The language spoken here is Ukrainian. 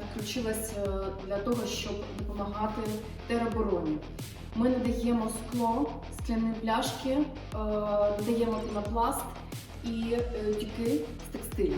підключилась е, для того, щоб допомагати теробороні. Ми надаємо скло, скляні пляшки, е, надаємо пінопласт і е, тюки з текстилю.